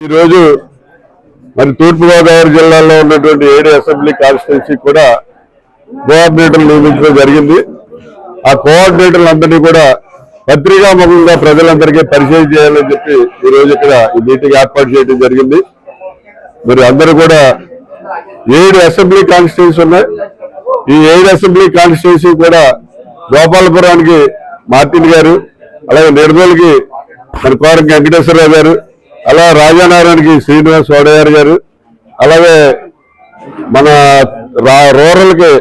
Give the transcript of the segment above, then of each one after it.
ఈరోజు మరి తూర్పుగోదావరి జిల్లాలో ఉన్నటువంటి ఏడు అసెంబ్లీ కాన్స్టిట్యున్సీ కూడా కోఆర్డినేటర్లు నియమించడం జరిగింది. ఆ కోఆర్డినేటర్లందరినీ కూడా పత్రికాముఖంగా ప్రజలందరికీ పరిచయం చేయాలని చెప్పి ఈ రోజు ఇక్కడ ఈ మీటింగ్ ఏర్పాటు చేయడం జరిగింది. మరి అందరూ కూడా ఏడు అసెంబ్లీ కాన్స్టిట్యున్సీ ఉన్నాయి. ఈ ఏడు అసెంబ్లీ కాన్స్టిట్యున్సీ కూడా గోపాలపురానికి మార్టిన్ గారు అలాగే నిర్మల్కి మరి కోరం వెంకటేశ్వరరావు గారు అలా రాజానారాయణకి శ్రీనివాస్ వడయార్ గారు అలాగే మన రా- రూరల్కి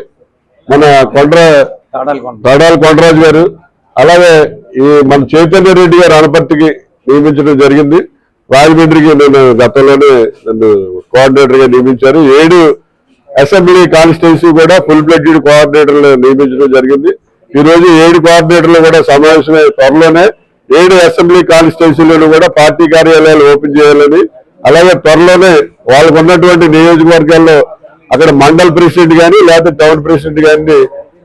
మన కొండ్ర తడాల కొండరాజు గారు అలాగే ఈ మన చైతన్య రెడ్డి గారు అనపర్తికి నియమించడం జరిగింది. రాజమండ్రికి నేను గతంలోనే నన్ను కోఆర్డినేటర్గా నియమించారు. ఏడు అసెంబ్లీ కాన్స్టిట్యున్సీ కూడా ఫుల్ ఫ్లెడ్జెడ్ కోఆర్డినేటర్లు నియమించడం జరిగింది. ఈ రోజు ఏడు కోఆర్డినేటర్లు కూడా సమావేశమై త్వరలోనే ఏడు అసెంబ్లీ కాన్స్టిట్యూన్సీలను కూడా పార్టీ కార్యాలయాలు ఓపెన్ చేయాలని అలాగే త్వరలోనే వాళ్ళకు ఉన్నటువంటి నియోజకవర్గాల్లో అక్కడ మండల్ ప్రెసిడెంట్ కానీ లేకపోతే టౌన్ ప్రెసిడెంట్ కానీ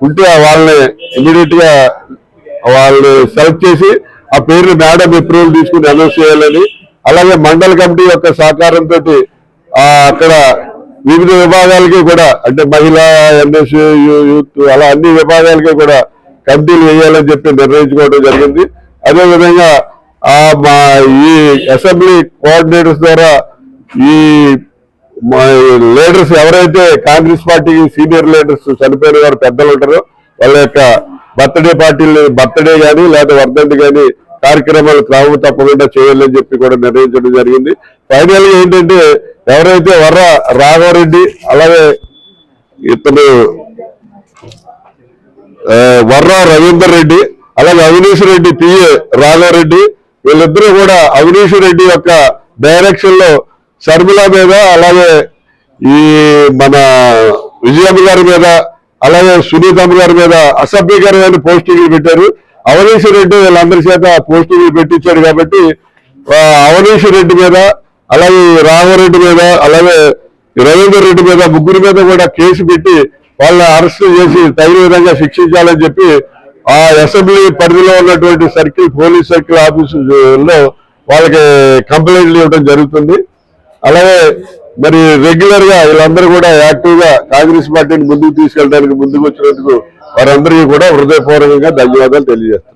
ఉంటే వాళ్ళని ఇమీడియట్గా వాళ్ళని సెలెక్ట్ చేసి ఆ పేర్లు మేడం అప్రూవల్ తీసుకుని అనౌన్స్ చేయాలని అలాగే మండల కమిటీ యొక్క సహకారంతో అక్కడ వివిధ విభాగాలకి కూడా అంటే మహిళా ఎన్ఎస్ యూత్ అలా అన్ని విభాగాలకి కూడా కమిటీలు వేయాలని చెప్పి నిర్ణయించుకోవడం జరిగింది. అదేవిధంగా ఆ మా ఈ అసెంబ్లీ కోఆర్డినేటర్స్ ద్వారా ఈ మా లీడర్స్ ఎవరైతే కాంగ్రెస్ పార్టీ సీనియర్ లీడర్స్ చనిపోయిన వారు పెద్దలు ఉంటారో వాళ్ళ యొక్క బర్త్డే పార్టీలు బర్త్డే కానీ లేదా వర్ధంతి కానీ కార్యక్రమాలు క్రమం తప్పకుండా చేయాలని చెప్పి కూడా నిర్ణయించడం జరిగింది. ఫైనల్గా ఏంటంటే ఎవరైతే వర్ర రాఘవరెడ్డి అలాగే ఇతను వర్ర రవీందర్ రెడ్డి అలాగే అవినీష్ రెడ్డి పిఏ రాఘారెడ్డి వీళ్ళిద్దరూ కూడా అవినీష్ రెడ్డి యొక్క డైరెక్షన్లో షర్మిల మీద అలాగే ఈ మన విజయమ్మ గారి మీద అలాగే సునీతమ్మ గారి మీద అసభ్యకరమైన పోస్టింగ్లు పెట్టారు. అవనీష్ రెడ్డి వీళ్ళందరి చేత పోస్టింగ్లు పెట్టించాడు కాబట్టి అవనీష్ రెడ్డి మీద అలాగే ఈ రాఘవరెడ్డి మీద అలాగే రవీందర్ రెడ్డి మీద ముగ్గురు మీద కూడా కేసు పెట్టి వాళ్ళ అరెస్ట్ చేసి తగిన విధంగా శిక్షించాలని చెప్పి ఆ అసెంబ్లీ పరిధిలో ఉన్నటువంటి సర్కిల్ పోలీస్ సర్కిల్ ఆఫీసులో వాళ్ళకి కంప్లైంట్లు ఇవ్వడం జరుగుతుంది. అలాగే మరి రెగ్యులర్గా వీళ్ళందరూ కూడా యాక్టివ్గా కాంగ్రెస్ పార్టీని ముందుకు తీసుకెళ్ళడానికి ముందుకు వచ్చినందుకు వారందరికీ కూడా హృదయపూర్వకంగా ధన్యవాదాలు తెలియజేస్తాను